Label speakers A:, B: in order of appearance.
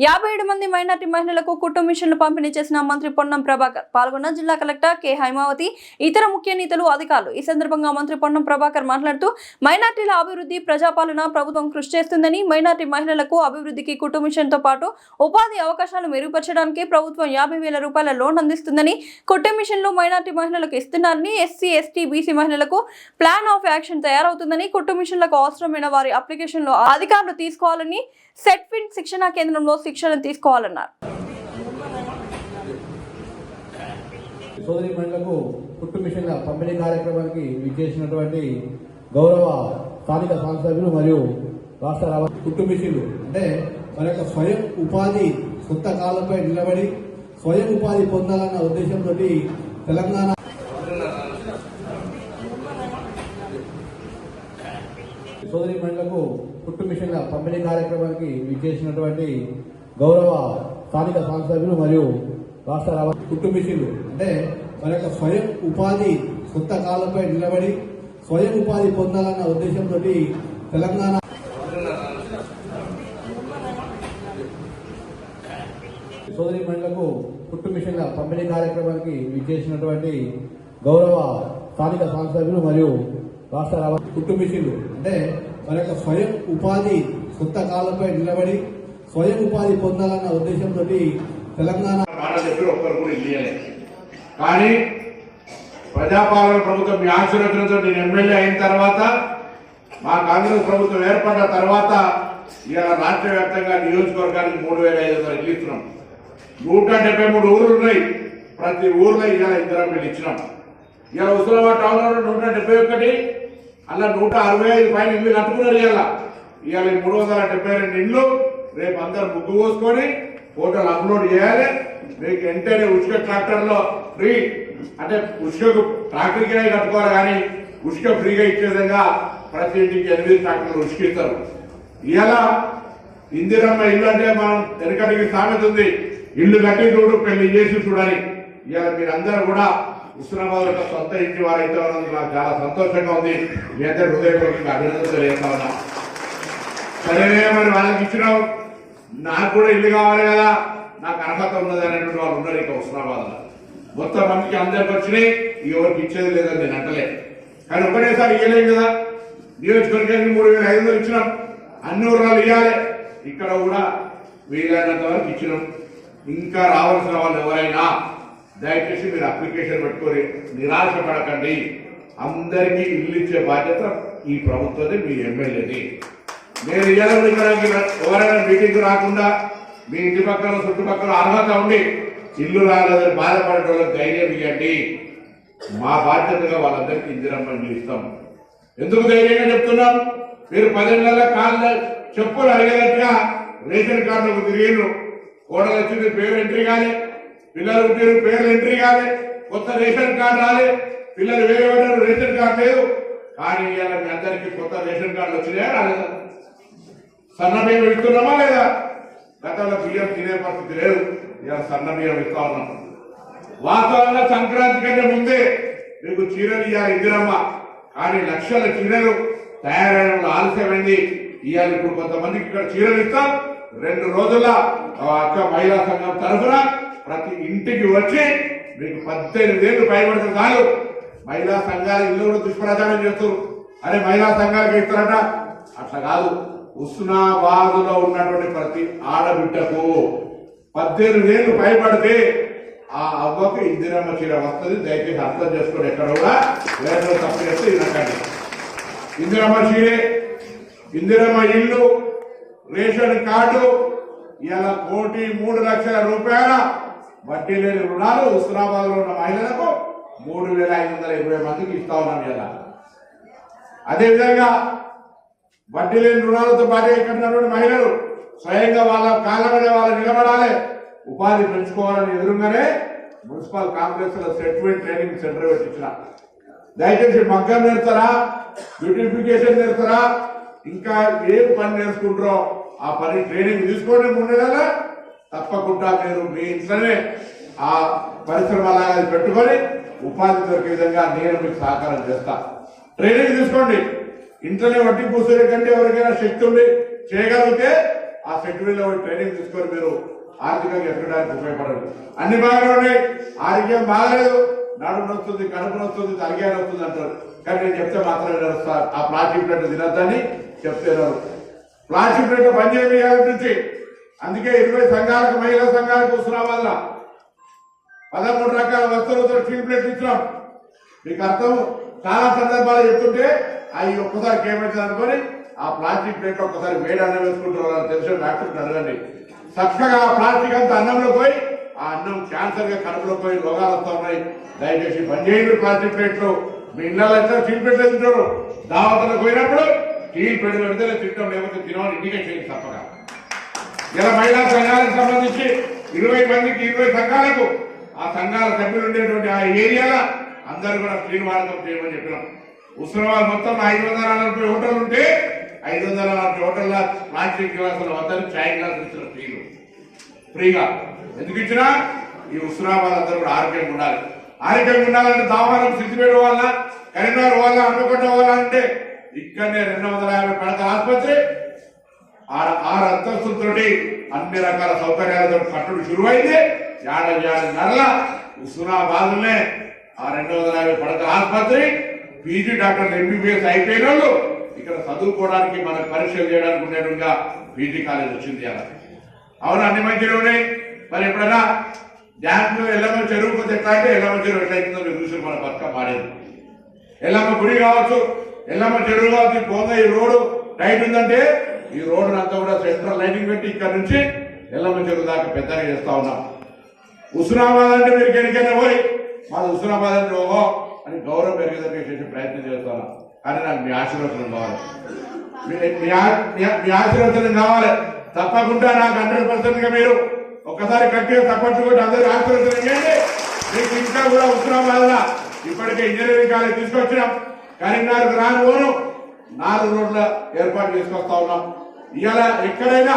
A: యాభై ఏడు మంది మైనార్టీ మహిళలకు కుటుంబ మిషన్లు పంపిణీ చేసిన మంత్రి పొన్నం ప్రభాకర్. పాల్గొన్న జిల్లా కలెక్టర్ కె హైమావతి ఇతర ముఖ్య నేతలు అధికారులు. ఈ సందర్భంగా మంత్రి పొన్నం ప్రభాకర్ మాట్లాడుతూ మైనార్టీల అభివృద్ధి ప్రజాపాలన ప్రభుత్వం కృషి చేస్తుందని మైనార్టీ మహిళలకు అభివృద్ధికి కుటుంబ మిషన్తో పాటు ఉపాధి అవకాశాలు మెరుగుపరచడానికి ప్రభుత్వం యాభై వేల రూపాయల లోన్ అందిస్తుందని కుటుంబ మిషన్లు మైనార్టీ మహిళలకు ఇస్తున్నారని ఎస్సీ ఎస్టీ బీసీ మహిళలకు ప్లాన్ ఆఫ్ యాక్షన్ తయారవుతుందని కుటుంబ మిషన్లకు అవసరమైన వారి అప్లికేషన్లో అధికారులు తీసుకోవాలని సెట్ఫిన్ శిక్షణా కేంద్రంలో శిక్షణ తీసుకోవాలన్నారు.
B: సోదరి మహిళలకు మిషన్ల పంపిణీ కార్యక్రమానికి విచ్చేసినటువంటి గౌరవ స్థానిక సంస్థలు మరియు రాష్ట్ర రవ- మిషన్లు. అంటే మన యొక్క స్వయం ఉపాధి సొంత కాలంపై నిలబడి స్వయం ఉపాధి పొందాలన్న ఉద్దేశంతో తెలంగాణ సోదరి మహిళలకు కుట్టు మిషన్ల పంపిణీ కార్యక్రమానికి విచ్చేసినటువంటి గౌరవ స్థానిక సంస్థలు మరియు రాష్ట్ర కుట్టు మిషన్లు. అంటే మన యొక్క స్వయం ఉపాధి సొంత కాలంపై నిలబడి స్వయం ఉపాధి పొందాలన్న ఉద్దేశంతో తెలంగాణ సోదరి మహిళలకు కుట్టు మిషన్ల పంపిణీ కార్యక్రమానికి విచ్చేసినటువంటి గౌరవ స్థానిక సంస్థలు మరియు రాష్ట్ర కుట్టు మిషన్లు. అంటే మరి యొక్క స్వయం ఉపాధి కొత్త కాలంపై నిలబడి స్వయం ఉపాధి పొందాలన్న ఉద్దేశంతో తెలంగాణ
C: ఒక్కరు కూడా కానీ ప్రజాపాలన ప్రభుత్వం మీ ఆశీర్వచనంతో నేను ఎమ్మెల్యే అయిన తర్వాత మా కాంగ్రెస్ ప్రభుత్వం ఏర్పడ్డ తర్వాత ఇవాళ రాష్ట్ర వ్యాప్తంగా నియోజకవర్గానికి మూడు వేల ఐదు వందలు ఇల్లు ఇస్తున్నాం. నూట డెబ్బై మూడు ఊర్లు ఉన్నాయి. ప్రతి ఊర్లో ఇవాళ ఇద్దరం ఇచ్చినాం. ఇవాళ హుస్నాబాద్ టౌన్లో నూట డెబ్బై ఒకటి అలా నూట అరవై ఐదు పైన ఇల్లు కట్టుకున్నారు ఇవాళ. ఇవాళ మూడు వందల డెబ్బై రెండు ఇల్లు రేపు అందరు ముగ్గు పోసుకొని ఫోటోలు అప్లోడ్ చేయాలి. మీకు వెంటనే ఉచిక ట్రాక్టర్లో ఫ్రీ అంటే ఉచికకు ట్రాక్టర్ కిరాయి కట్టుకోవాలి కానీ ఉచిక ఫ్రీగా ఇచ్చే విధంగా ప్రతి ఇంటికి ఎనిమిది ట్రాక్టర్లు ఉచికిస్తారు ఇలా ఇందిరమ్మ ఇల్లు అంటే మనం వెనకటికి సామెత ఉంది. ఇల్లు కట్టి చూడు పెళ్ళి చేసి చూడాలి ఇవాళ మీరందరూ కూడా ఉస్మానాబాద్ యొక్క సొంత ఇంటి వారైతే ఉన్నందుకు నాకు చాలా సంతోషంగా ఉంది. మీ అందరి హృదయపూర్వకంగా అభినందనలు తెలియజేస్తా ఉన్నా. సరే మరి వాళ్ళకి ఇచ్చినావు నాకు కూడా ఇల్లు కావాలి కదా. నాకు అర్హత ఉన్నది అనేటువంటి వాళ్ళు ఉన్నారు ఇక ఉస్మానాబాద్ మొత్తం మందికి అందరికి వచ్చినాయి. ఎవరికి ఇచ్చేది లేదని నేను అంటలే. కానీ ఒకటేసారి ఇవ్వలేం కదా. నియోజకవర్గానికి మూడు వేల ఐదు వందలు ఇచ్చినాం. అన్ని ఊర్లు ఇవ్వాలి ఇక్కడ కూడా వీలైనంత వరకు ఇచ్చినాం. ఇంకా రావాల్సిన వాళ్ళు ఎవరైనా దయచేసి మీరు అప్లికేషన్ పెట్టుకొని నిరాశ పడకండి అందరికీ ఇల్లు ఇచ్చే బాధ్యత ఈ ప్రభుత్వది మీ ఎమ్మెల్యేది. నేను ఇయ్యాల ఎవరైనా మీటింగ్ రాకుండా మీ ఇంటి పక్కన చుట్టుపక్కల అర్హత ఉండి ఇల్లు రాలేదని బాధపడటం వాళ్ళకి ధైర్యం ఇవ్వండి. మా బాధ్యతగా వాళ్ళందరికీ ఇందిరమ్మ ఇల్లు ఇస్తాం. ఎందుకు ధైర్యంగా చెప్తున్నాం? మీరు పదేళ్ళ కాళ్ళ చెప్పులు అడిగేటట్టుగా రేషన్ కార్డులకు తిరిగిండ్రు కోడలు వచ్చింది పేరు ఎంట్రీ కానీ పిల్లలు పేరు పేర్లు ఎంట్రీ కాలే కొత్త రేషన్ కార్డు రాలే పిల్లలు వేరే రేషన్ కార్డు లేదు కానీ ఇవాళ మీ అందరికీ కొత్త రేషన్ కార్డులు వచ్చినాయా రాలేదా? సన్న బియ్యం ఇస్తున్నామా లేదా? గతంలో బియ్యం తినే పరిస్థితి లేదు ఇవాళ సన్న బియ్యం ఇస్తా ఉన్నాం. వాస్తవంగా సంక్రాంతి కంటే ముందే మీకు చీరలు ఇవ్వాలి ఇందిరమ్మ. కానీ లక్షల చీరలు తయారైన ఆలస్యమైంది. ఇవాళ ఇప్పుడు కొంతమందికి ఇక్కడ చీరలు ఇస్తాం. రెండు రోజుల అక్క మహిళా సంఘం తరఫున ప్రతి ఇంటికి వచ్చి మీకు పద్దెనిమిది ఏళ్ళు పైబడితే చాలు. మహిళా సంఘాలు ఇల్లు కూడా దుష్ప్రచారం చేస్తారు అరే మహిళా సంఘాలకు ఇస్తారట. అట్లా కాదు. ఉస్నాబాదులో ఉన్నటువంటి ప్రతి ఆడబిడ్డకు పద్దెనిమిది ఏళ్ళు పైబడితే ఆ అవ్వకు ఇందిరమ్మ చీర వస్తుంది. దయచేసి అర్థం చేసుకోండి ఎక్కడ కూడా వేరే తప్పు చేస్తే వినకండి. ఇందిరమ్మ చీరే ఇందిరమ్మ ఇల్లు రేషన్ కార్డు ఇలా కోటి మూడు లక్షల రూపాయల వడ్డీ లేని రుణాలు ఉస్మానాబాద్లో ఉన్న మహిళలకు మూడు వేల ఐదు వందల ఇరవై మందికి ఇస్తా ఉన్నాం ఇలా అదేవిధంగా వడ్డీ లేని రుణాలతో పాటు ఇక్కడ ఉన్నటువంటి మహిళలు స్వయంగా వాళ్ళ కాళ్ళ మీద వాళ్ళు నిలబడాలి ఉపాధి పెంచుకోవాలని ఎదురుగానే మున్సిపల్ కాంప్లెక్స్లో సెటిల్మెంట్ ట్రైనింగ్ సెంటర్ పెట్టించిన. దయచేసి మగ్గం నేర్తారా బ్యూటిఫికేషన్ నేర్తారా ఇంకా ఏం పని నేర్చుకుంటారో ఆ పని ట్రైనింగ్ తీసుకోండి మూడు నెలల తప్పకుండా మీరు మీ ఇంట్లోనే ఆ పరిశ్రమ లాగా పెట్టుకొని ఉపాధి దొరికే విధంగా నేను మీకు సహకారం చేస్తా. ట్రైనింగ్ తీసుకోండి. ఇంట్లోనే వడ్డీ కూర్చునే కంటే ఎవరికైనా శక్తి ఉండి చేయగలిగితే ఆ సెక్యూరిటీలో ట్రైనింగ్ తీసుకొని మీరు ఆర్థికంగా ఎదగడానికి ఉపయోగపడండి అన్ని బాగానే ఉన్నాయి. ఆరోగ్యం బాగాలేదు. నడుము నొస్తుంది కడుపు నొస్తుంది తలగాయ నొస్తుంది అంటారు. కానీ నేను చెప్తే మాత్రమే నడుస్తారు ఆ ప్లాస్టిక్ ప్లేట్ తినద్దని చెప్తే ప్లాస్టిక్ ప్లేట్ పని చేయాలి నుంచి అందుకే ఇరవై సంఘాలకు మహిళా సంఘాలకు హుస్నాబాద్ పదమూడు రకాల వస్తువులతో స్టీల్ ప్లేట్ ఇచ్చినాం మీకు అర్థం? చాలా సందర్భాలు చెప్తుంటే అవి ఒక్కసారి ఏమవుతుంది అనుకొని ఆ ప్లాస్టిక్ ప్లేట్ ఒక్కసారి వేడి అన్నం వేసుకుంటారు తెలిసిన డాక్టర్ అడగండి. చక్కగా ఆ ప్లాస్టిక్ అంతా అన్నంలో పోయి ఆ అన్నం క్యాన్సర్గా కడుపులో పోయి రోగాలు వస్తా ఉన్నాయి. దయచేసి పనిచేయండి ప్లాస్టిక్ ప్లేట్లు. మీ ఇళ్ళలో అయితే స్టీల్ ప్లేట్లు తింటారు? దావతలకు పోయినప్పుడు స్టీల్ ప్లేట్ పెడితే తింటాం లేకపోతే తినమని ఇండికేట్ చేయండి తప్పగా ఇలా మహిళా సంఘాలకు సంబంధించి ఇరవై మందికి ఇరవై సంఘాలకు ఆ సంఘాల సభ్యులు ఉండేటువంటి ఆ ఏరియాల అందరూ కూడా శ్రీనివాసం చేయమని చెప్పినాం. ఉస్మానాబాద్ మొత్తం ఐదు వందల నలభై హోటల్ ఉంటే ఐదు వందల నలభై హోటల్ ప్లాస్టిక్ గ్లాసుల వద్ద చాయ్ గ్లాసులు ఇచ్చిన ఫ్రీలు ఫ్రీగా. ఎందుకు ఇచ్చినా? ఈ ఉస్మానాబాద్ అందరూ కూడా ఆరోగ్యంగా ఉండాలి. ఆరోగ్యంగా ఉండాలంటే దావారం సిద్దిపేట వాళ్ళ కరీంనగర్ వాళ్ళ హన్మకొండ వాళ్ళ అంటే ఇక్కడనే రెండు వందల యాభై పడక ఆసుపత్రి. ఆరు ఆరు అంతస్తులతోటి అన్ని రకాల సౌకర్యాలతో కట్టడం శురువైంది. ఏడాది ఏడాది నెలల హుస్నాబాద్లోనే ఆ రెండు వందల యాభై పడక ఆసుపత్రి. పీజీ డాక్టర్లు ఎంబీబీఎస్ అయిపోయిన వాళ్ళు ఇక్కడ చదువుకోవడానికి మనకు పరీక్షలు చేయడానికి ఉండేట్టుగా పీజీ కాలేజ్ వచ్చింది అలా. అవును అన్ని మంచిగా మరి ఎప్పుడైనా డ్యామ్ ఎల్లమ్మ చెరువు పోతే ఎట్లా ఎల్లమ్మ చెరువు ఎట్లయితుందో మీరు చూసి మన బతుక మారేది ఎల్లమ్మ గుడి కావచ్చు ఎల్లమ్మ చెరువు కావచ్చు పోంగ ఈ రోడ్డు టైట్ ఉందంటే ఈ రోడ్డు అంతా కూడా సెంట్రల్ లైటింగ్ పెట్టి ఇక్కడ నుంచి ఎల్లమ్మ చెరువు దాకా పెద్దగా చేస్తా ఉన్నాం. హుస్నాబాద్ అంటే మీరు ఎక్కడికైనా పోయి మాది హుస్నాబాద్ అంటే ఓహో అని గౌరవం పెరిగేదానికి చేసే ప్రయత్నం చేస్తాను కానీ నాకు మీ ఆశీర్వచనం కావాలి. మీ- ఆశీర్వచనం కావాలి. తప్పకుండా నాకు హండ్రెడ్ పర్సెంట్గా మీరు ఒక్కసారి గట్టిగా తప్పట్టుకుంటే అందరూ ఆశీర్వచనం చేయండి మీకు ఇంకా కూడా హుస్నాబాద్ ఇప్పటికే ఇంజనీరింగ్ కాలేజ్ తీసుకొచ్చినాం. కరీంనగర్ రాను పోను. నాలుగు రోడ్ల ఏర్పాటు చేసుకొస్తా ఉన్నాం. ఇవాళ ఎక్కడైనా